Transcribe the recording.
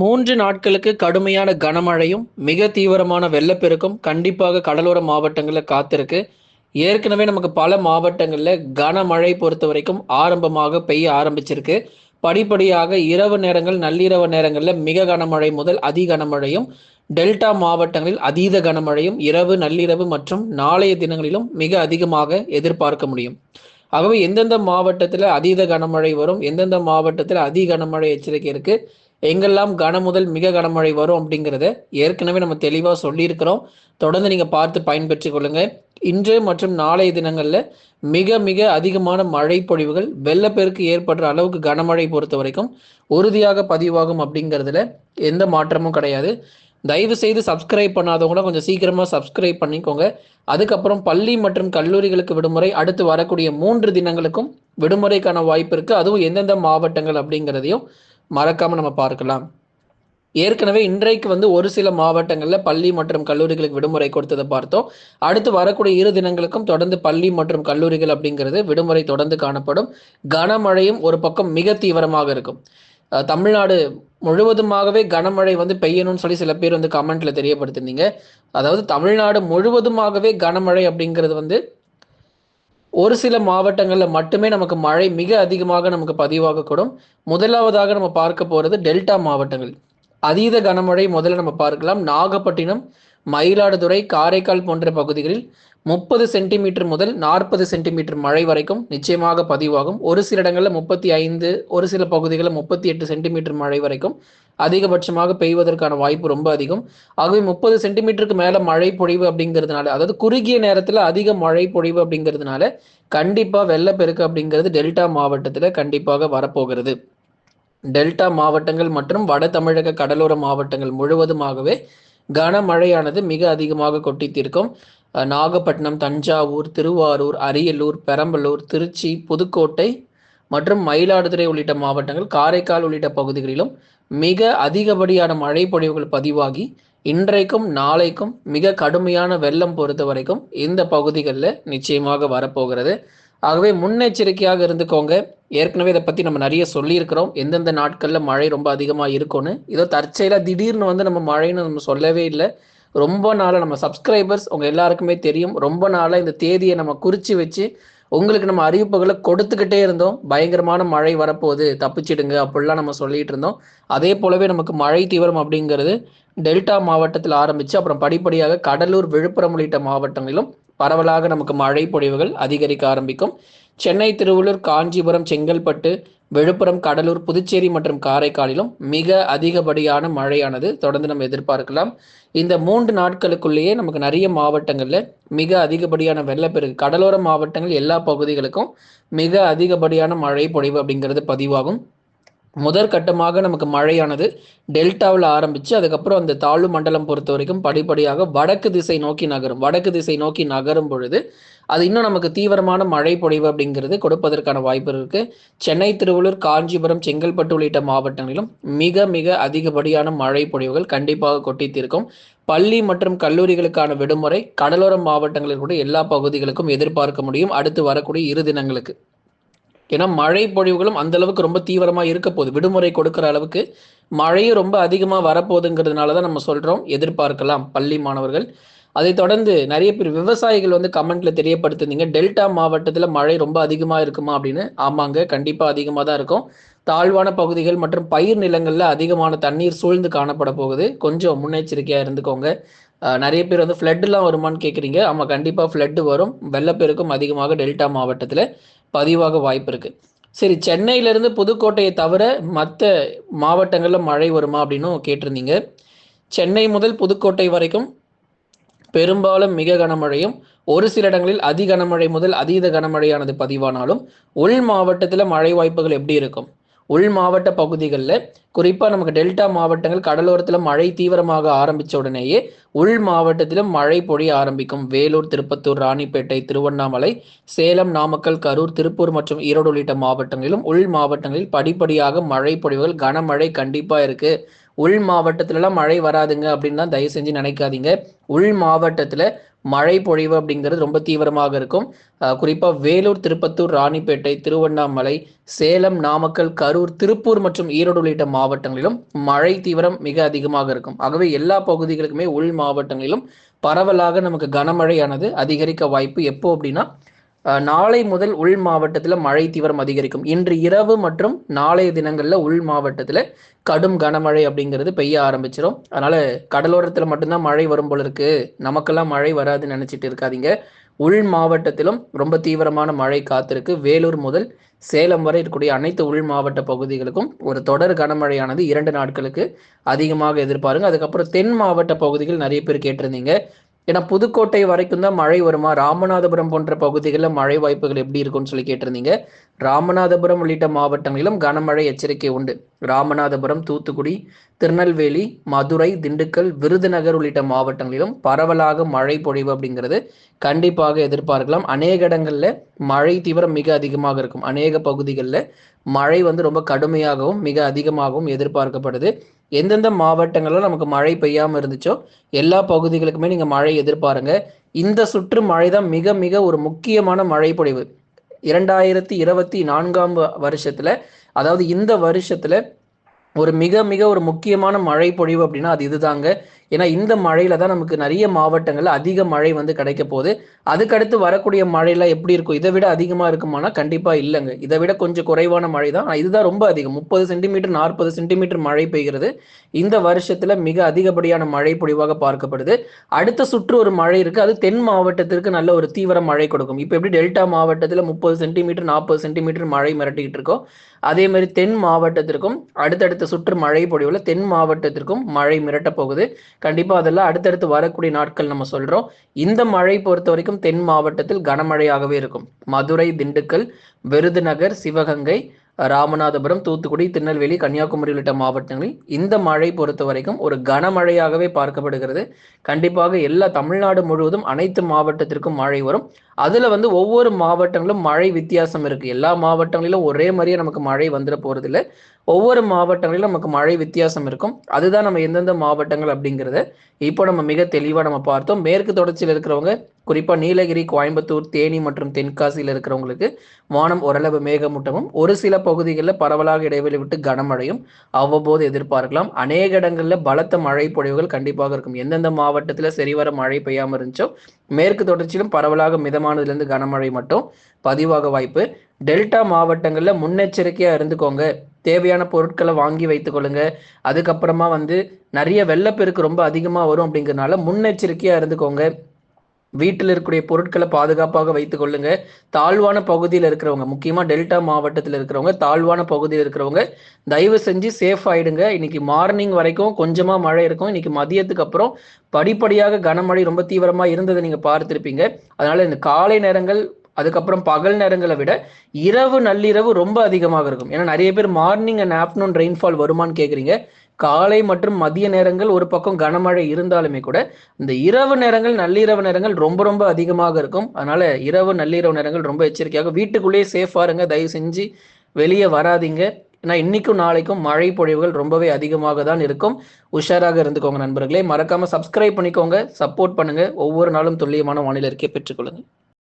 மூன்று நாட்களுக்கு கடுமையான கனமழையும் மிக தீவிரமான வெள்ளப்பெருக்கும் கண்டிப்பாக கடலோர மாவட்டங்களில் காத்திருக்கு. ஏற்கனவே நமக்கு பல மாவட்டங்களில் கனமழை பொறுத்த வரைக்கும் ஆரம்பமாக பெய்ய ஆரம்பிச்சிருக்கு. படிப்படியாக இரவு நேரங்கள் நள்ளிரவு நேரங்களில் மிக கனமழை முதல் அதி கனமழையும் டெல்டா மாவட்டங்களில் அதீத கனமழையும் இரவு நள்ளிரவு மற்றும் நாளைய தினங்களிலும் மிக அதிகமாக எதிர்பார்க்க முடியும். ஆகவே எந்தெந்த மாவட்டத்தில் அதீத கனமழை வரும் எந்தெந்த மாவட்டத்தில் அதி கனமழை எச்சரிக்கை இருக்குது எங்கெல்லாம் கன முதல் மிக கனமழை வரும் அப்படிங்கிறத ஏற்கனவே நம்ம தெளிவாக சொல்லியிருக்கிறோம். தொடர்ந்து நீங்கள் பார்த்து பயன்பெற்றுக் கொள்ளுங்க. இன்று மற்றும் நாளைய தினங்களில் மிக மிக அதிகமான மழை பொழிவுகள் வெள்ளப்பெருக்கு ஏற்படுற அளவுக்கு கனமழை பொறுத்த வரைக்கும் உறுதியாக பதிவாகும் அப்படிங்கிறதுல எந்த மாற்றமும் கிடையாது. தயவு செய்து சப்ஸ்கிரைப் பண்ணாதவங்கள கொஞ்சம் சீக்கிரமாக சப்ஸ்கிரைப் பண்ணிக்கோங்க. அதுக்கப்புறம் பள்ளி மற்றும் கல்லூரிகளுக்கு விடுமுறை அடுத்து வரக்கூடிய மூன்று தினங்களுக்கும் விடுமுறைக்கான வாய்ப்பு இருக்குது அதுவும் எந்தெந்த மாவட்டங்கள் அப்படிங்கிறதையும் மறக்காமல் நம்ம பார்க்கலாம். ஏற்கனவே இன்றைக்கு வந்து ஒரு சில மாவட்டங்களில் பள்ளி மற்றும் கல்லூரிகளுக்கு விடுமுறை கொடுத்ததை பார்த்தோம். அடுத்து வரக்கூடிய இரு தினங்களுக்கும் தொடர்ந்து பள்ளி மற்றும் கல்லூரிகள் அப்படிங்கிறது விடுமுறை தொடர்ந்து காணப்படும். கனமழையும் ஒரு பக்கம் மிக தீவிரமாக இருக்கும். தமிழ்நாடு முழுவதுமாகவே கனமழை வந்து பெய்யணும்னு சொல்லி சில பேர் வந்து கமெண்ட்ல தெரியப்படுத்தினீங்க அதாவது தமிழ்நாடு முழுவதுமாகவே கனமழை அப்படிங்கிறது வந்து ஒரு சில மாவட்டங்களில் மட்டுமே நமக்கு மழை மிக அதிகமாக நமக்கு பதிவாகக்கூடும். முதலாவதாக நம்ம பார்க்க போகிறது டெல்டா மாவட்டங்கள். அதீத கனமழை முதல்ல நம்ம பார்க்கலாம். நாகப்பட்டினம் மயிலாடுதுறை காரைக்கால் போன்ற பகுதிகளில் முப்பது சென்டிமீட்டர் முதல் நாற்பது சென்டிமீட்டர் மழை வரைக்கும் நிச்சயமாக பதிவாகும். ஒரு சில இடங்களில் முப்பத்தி ஐந்து ஒரு சில பகுதிகளில் முப்பத்தி எட்டு சென்டிமீட்டர் மழை வரைக்கும் அதிகபட்சமாக பெய்வதற்கான வாய்ப்பு ரொம்ப அதிகம். ஆகவே முப்பது சென்டிமீட்டருக்கு மேலே மழை பொழிவு அப்படிங்கிறதுனால அதாவது குறுகிய நேரத்தில் அதிக மழை பொழிவு அப்படிங்கிறதுனால கண்டிப்பாக வெள்ளப்பெருக்கு அப்படிங்கிறது டெல்டா மாவட்டத்தில் கண்டிப்பாக வரப்போகிறது. டெல்டா மாவட்டங்கள் மற்றும் வட தமிழக கடலோர மாவட்டங்கள் முழுவதுமாகவே கனமழையானது மிக அதிகமாக கொட்டி தீர்க்கும். நாகப்பட்டினம் தஞ்சாவூர் திருவாரூர் அரியலூர் பெரம்பலூர் திருச்சி புதுக்கோட்டை மற்றும் மயிலாடுதுறை உள்ளிட்ட மாவட்டங்கள் காரைக்கால் உள்ளிட்ட பகுதிகளிலும் மிக அதிகப்படியான மழை பொழிவுகள் பதிவாகி இன்றைக்கும் நாளைக்கும் மிக கடுமையான வெள்ளம் பொறுத்த வரைக்கும் இந்த பகுதிகளில் நிச்சயமாக வரப்போகிறது. ஆகவே முன்னெச்சரிக்கையாக இருந்துக்கோங்க. ஏற்கனவே இதை பற்றி நம்ம நிறைய சொல்லியிருக்கிறோம். எந்தெந்த நாட்களில் மழை ரொம்ப அதிகமாக இருக்கும்னு. இதோ தற்செயலாக திடீர்னு வந்து நம்ம மழைன்னு நம்ம சொல்லவே இல்லை. ரொம்ப நாளாக நம்ம சப்ஸ்கிரைபர்ஸ் உங்கள் எல்லாருக்குமே தெரியும். ரொம்ப நாளாக இந்த தேதியை நம்ம குறித்து வச்சு உங்களுக்கு நம்ம அறிவிப்புகளை கொடுத்துக்கிட்டே இருந்தோம். பயங்கரமான மழை வரப்போகுது தப்பிச்சிடுங்க அப்படிலாம் நம்ம சொல்லிட்டு இருந்தோம். அதே போலவே நமக்கு மழை தீவிரம் அப்படிங்கிறது டெல்டா மாவட்டத்தில் ஆரம்பித்து அப்புறம் படிப்படியாக கடலூர் விழுப்புரம் உள்ளிட்ட மாவட்டங்களிலும் பரவலாக நமக்கு மழை பொழிவுகள் அதிகரிக்க ஆரம்பிக்கும். சென்னை திருவள்ளூர் காஞ்சிபுரம் செங்கல்பட்டு விழுப்புரம் கடலூர் புதுச்சேரி மற்றும் காரைக்காலிலும் மிக அதிகப்படியான மழையானது தொடர்ந்து நம்ம எதிர்பார்க்கலாம். இந்த மூன்று நாட்களுக்குள்ளேயே நமக்கு நிறைய மாவட்டங்களில் மிக அதிகப்படியான வெள்ளப்பெருக்கு கடலோர மாவட்டங்கள் எல்லா பகுதிகளுக்கும் மிக அதிகப்படியான மழை பொழிவு அப்படிங்கிறது பதிவாகும். முதற்கட்டமாக நமக்கு மழையானது டெல்டாவில் ஆரம்பித்து அதுக்கப்புறம் அந்த தாழ்வு மண்டலம் பொறுத்த வரைக்கும் படிப்படியாக வடக்கு திசை நோக்கி நகரும். வடக்கு திசை நோக்கி நகரும் பொழுது அது இன்னும் நமக்கு தீவிரமான மழை பொழிவு அப்படிங்கிறது கொடுப்பதற்கான வாய்ப்பு இருக்கு. சென்னை திருவள்ளூர் காஞ்சிபுரம் செங்கல்பட்டு உள்ளிட்ட மாவட்டங்களிலும் மிக மிக அதிகப்படியான மழை பொழிவுகள் கண்டிப்பாக கொட்டி தீர்க்கும் பள்ளி மற்றும் கல்லூரிகளுக்கான விடுமுறை கடலோர மாவட்டங்களில் கூட எல்லா பகுதிகளுக்கும் எதிர்பார்க்க முடியும். அடுத்து வரக்கூடிய இரு தினங்களுக்கு. ஏன்னா மழை பொழிவுகளும் அந்த அளவுக்கு ரொம்ப தீவிரமாக இருக்க போகுது. விடுமுறை கொடுக்குற அளவுக்கு மழையும் ரொம்ப அதிகமாக வரப்போகுதுங்கிறதுனால தான் நம்ம சொல்கிறோம் எதிர்பார்க்கலாம் பள்ளி மாணவர்கள். அதை தொடர்ந்து நிறைய பேர் விவசாயிகள் வந்து கமெண்ட்ல தெரியப்படுத்திருந்தீங்க டெல்டா மாவட்டத்தில் மழை ரொம்ப அதிகமாக இருக்குமா அப்படின்னு? ஆமாங்க கண்டிப்பாக அதிகமாக தான் இருக்கும். தாழ்வான பகுதிகள் மற்றும் பயிர் நிலங்களில் அதிகமான தண்ணீர் சூழ்ந்து காணப்பட போகுது. கொஞ்சம் முன்னெச்சரிக்கையாக இருந்துக்கோங்க. நிறைய பேர் வந்து ஃப்ளட்டுலாம் வருமானு கேட்குறீங்க ஆமாம் கண்டிப்பாக ஃப்ளட்டு வரும். வெள்ளப்பெருக்கும் அதிகமாக டெல்டா மாவட்டத்தில். பதிவாக வாய்ப்பு இருக்கு. சரி சென்னையிலேருந்து புதுக்கோட்டையை தவிர மற்ற மாவட்டங்களில் மழை வருமா அப்படின்னும் கேட்டிருந்தீங்க. சென்னை முதல் புதுக்கோட்டை வரைக்கும் பெரும்பாலும் மிக கனமழையும் ஒரு சில இடங்களில் அதி கனமழை முதல் அதீத கனமழையானது பதிவானாலும் உள் மாவட்டத்தில் மழை வாய்ப்புகள் எப்படி இருக்கும்? உள் மாவட்ட பகுதிகளில் குறிப்பாக நமக்கு டெல்டா மாவட்டங்கள் கடலோரத்தில் மழை தீவிரமாக ஆரம்பித்த உடனேயே உள் மாவட்டத்திலும் மழை பொழிய ஆரம்பிக்கும். வேலூர் திருப்பத்தூர் ராணிப்பேட்டை திருவண்ணாமலை சேலம் நாமக்கல் கரூர் திருப்பூர் மற்றும் ஈரோடு உள்ளிட்ட மாவட்டங்களிலும் உள் மாவட்டங்களில் படிப்படியாக மழை பொழிவுகள் கனமழை கண்டிப்பாக இருக்கு. உள் மாவட்டத்திலலாம் மழை வராதுங்க அப்படின்னு தான் தயவு செஞ்சு நினைக்காதீங்க. உள் மாவட்டத்தில் மழை பொழிவு அப்படிங்கிறது ரொம்ப தீவிரமாக இருக்கும். குறிப்பாக வேலூர் திருப்பத்தூர் ராணிப்பேட்டை திருவண்ணாமலை சேலம் நாமக்கல் கரூர் திருப்பூர் மற்றும் ஈரோடு உள்ளிட்ட மாவட்டங்களிலும் மழை தீவிரம் மிக அதிகமாக இருக்கும். ஆகவே எல்லா பகுதிகளுக்குமே உள் மாவட்டங்களிலும் பரவலாக நமக்கு கனமழையானது அதிகரிக்க வாய்ப்பு எப்போ அப்படின்னா நாளை முதல் உள் மாவட்டத்தில் மழை தீவிரம் அதிகரிக்கும். இன்று இரவு மற்றும் நாளைய தினங்களில் உள் மாவட்டத்தில் கடும் கனமழை அப்படிங்கிறது பெய்ய ஆரம்பிச்சிடும் அதனால கடலோரத்தில் மட்டும்தான் மழை வரும் போல இருக்கு. நமக்கெல்லாம் மழை வராதுன்னு நினைச்சிட்டு இருக்காதீங்க. உள் மாவட்டத்திலும் ரொம்ப தீவிரமான மழை காத்திருக்கு. வேலூர் முதல் சேலம் வரை இருக்கக்கூடிய அனைத்து உள் மாவட்ட பகுதிகளுக்கும் ஒரு தொடர் கனமழையானது இரண்டு நாட்களுக்கு அதிகமாக எதிர்பாருங்க. அதுக்கப்புறம் தென் மாவட்ட பகுதிகள் நிறைய பேர் கேட்டிருந்தீங்க. ஏன்னா புதுக்கோட்டை வரைக்கும் தான் மழை வருமா? ராமநாதபுரம் போன்ற பகுதிகளில் மழை வாய்ப்புகள் எப்படி இருக்கும்னு சொல்லி கேட்டிருந்தீங்க. ராமநாதபுரம் உள்ளிட்ட மாவட்டங்களிலும் கனமழை எச்சரிக்கை உண்டு. ராமநாதபுரம் தூத்துக்குடி திருநெல்வேலி மதுரை திண்டுக்கல் விருதுநகர் உள்ளிட்ட மாவட்டங்களிலும் பரவலாக மழை பொழிவு அப்படிங்கிறது கண்டிப்பாக எதிர்பார்க்கலாம். அநேக இடங்களில் மழை தீவிரம் மிக அதிகமாக இருக்கும். அநேக பகுதிகளில் மழை வந்து ரொம்ப கடுமையாகவும் மிக அதிகமாகவும் எதிர்பார்க்கப்படுது. எந்தெந்த மாவட்டங்களில் நமக்கு மழை பெய்யாமல் இருந்துச்சோ எல்லா பகுதிகளுக்குமே நீங்கள் மழை எதிர்பாருங்க. இந்த சுற்று மழை தான் மிக மிக ஒரு முக்கியமான மழை பொழிவு. இரண்டாயிரத்தி இருபத்தி நான்காம் வருஷத்துல அதாவது இந்த வருஷத்துல ஒரு மிக மிக ஒரு முக்கியமான மழை பொழிவு அப்படின்னா அது இதுதாங்க. ஏன்னா இந்த மழையில தான் நமக்கு நிறைய மாவட்டங்கள்ல அதிக மழை வந்து கிடைக்க போகுது. அதுக்கடுத்து வரக்கூடிய மழையில எப்படி இருக்கும்? இதை விட அதிகமா இருக்குமானா கண்டிப்பா இல்லைங்க. இதை விட கொஞ்சம் குறைவான மழை தான். இதுதான் ரொம்ப அதிகம். முப்பது சென்டிமீட்டர் நாற்பது சென்டிமீட்டர் மழை பெய்கிறது. இந்த வருஷத்துல மிக அதிகப்படியான மழை பொழிவாக பார்க்கப்படுது. அடுத்த சுற்று ஒரு மழை இருக்கு. அது தென் மாவட்டத்திற்கு நல்ல ஒரு தீவிர மழை கொடுக்கும். இப்போ எப்படி டெல்டா மாவட்டத்துல முப்பது சென்டிமீட்டர் நாற்பது சென்டிமீட்டர் மழை மிரட்டிக்கிட்டு இருக்கோம் அதே மாதிரி தென் மாவட்டத்திற்கும் அடுத்தடுத்த சுற்று மழை பொழிவுல தென் மாவட்டத்திற்கும் மழை மிரட்ட போகுது. கண்டிப்பாக அதெல்லாம் அடுத்தடுத்து வரக்கூடிய நாட்கள் நம்ம சொல்கிறோம் இந்த மழை பொறுத்த வரைக்கும் தென் மாவட்டத்தில் கனமழையாகவே இருக்கும். மதுரை திண்டுக்கல் விருதுநகர் சிவகங்கை ராமநாதபுரம் தூத்துக்குடி திருநெல்வேலி கன்னியாகுமரி உள்ளிட்ட மாவட்டங்களில் இந்த மழை பொறுத்த வரைக்கும் ஒரு கனமழையாகவே பார்க்கப்படுகிறது. கண்டிப்பாக எல்லா தமிழ்நாடு முழுவதும் அனைத்து மாவட்டத்திற்கும் மழை வரும். அதுல வந்து ஒவ்வொரு மாவட்டங்களும் மழை வித்தியாசம் இருக்கு. எல்லா மாவட்டங்களிலும் ஒரே மாதிரியே நமக்கு மழை வந்துட போறது இல்லை ஒவ்வொரு மாவட்டங்களிலும் நமக்கு மழை வித்தியாசம் இருக்கும். அதுதான் நம்ம எந்தெந்த மாவட்டங்கள் அப்படிங்கிறத இப்போ நம்ம மிக தெளிவாக நம்ம பார்த்தோம். மேற்கு தொடர்ச்சியில் இருக்கிறவங்க குறிப்பாக நீலகிரி கோயம்புத்தூர் தேனி மற்றும் தென்காசியில் இருக்கிறவங்களுக்கு வானம் ஓரளவு மேகமூட்டமும் ஒரு சில பகுதிகளில் பரவலாக இடைவெளி விட்டு கனமழையும் அவ்வப்போது எதிர்பார்க்கலாம். அநேக இடங்களில் பலத்த மழை பொழிவுகள் கண்டிப்பாக இருக்கும். எந்தெந்த மாவட்டத்தில் சரிவர மழை பெய்யாமல் இருந்துச்சோ மேற்கு தொடர்ச்சியிலும் பரவலாக மிதமானதுலேருந்து கனமழை மட்டும் பதிவாக வாய்ப்பு. டெல்டா மாவட்டங்களில் முன்னெச்சரிக்கையாக இருந்துக்கோங்க. தேவையான பொருட்களை வாங்கி வைத்துக் கொள்ளுங்க. அதுக்கப்புறமா வந்து நிறைய வெள்ளப்பெருக்கு ரொம்ப அதிகமாக வரும் அப்படிங்கிறதுனால முன்னெச்சரிக்கையாக இருந்துக்கோங்க. வீட்டில் இருக்கக்கூடிய பொருட்களை பாதுகாப்பாக வைத்துக் கொள்ளுங்க. தாழ்வான பகுதியில் இருக்கிறவங்க முக்கியமாக டெல்டா மாவட்டத்தில் இருக்கிறவங்க தாழ்வான பகுதியில் இருக்கிறவங்க தயவு செஞ்சு சேஃப் ஆயிடுங்க. இன்னைக்கு மார்னிங் வரைக்கும் கொஞ்சமாக மழை இருக்கும். இன்னைக்கு மதியத்துக்கு அப்புறம் படிப்படியாக கனமழை ரொம்ப தீவிரமாக இருந்ததை நீங்கள் பார்த்துருப்பீங்க. அதனால இந்த காலை நேரங்கள் அதுக்கப்புறம் பகல் நேரங்களை விட இரவு நள்ளிரவு ரொம்ப அதிகமாக இருக்கும். ஏன்னா நிறைய பேர் மார்னிங் அண்ட் ஆஃப்டர்நூன் ரெயின்ஃபால் வருமானு கேட்குறீங்க காலை மற்றும் மதிய நேரங்கள் ஒரு பக்கம் கனமழை இருந்தாலுமே கூட இந்த இரவு நேரங்கள் நள்ளிரவு நேரங்கள் ரொம்ப ரொம்ப அதிகமாக இருக்கும். அதனால இரவு நள்ளிரவு நேரங்கள் ரொம்ப எச்சரிக்கையாக வீட்டுக்குள்ளேயே சேஃபா இருங்க. தயவு செஞ்சு வெளியே வராதிங்க. ஏன்னா இன்னைக்கும் நாளைக்கும் மழை பொழிவுகள் ரொம்பவே அதிகமாக தான் இருக்கும். உஷாராக இருந்துக்கோங்க நண்பர்களே. மறக்காம சப்ஸ்கிரைப் பண்ணிக்கோங்க. சப்போர்ட் பண்ணுங்க. ஒவ்வொரு நாளும் துல்லியமான வானிலை இருக்கே பெற்றுக்கொள்ளுங்க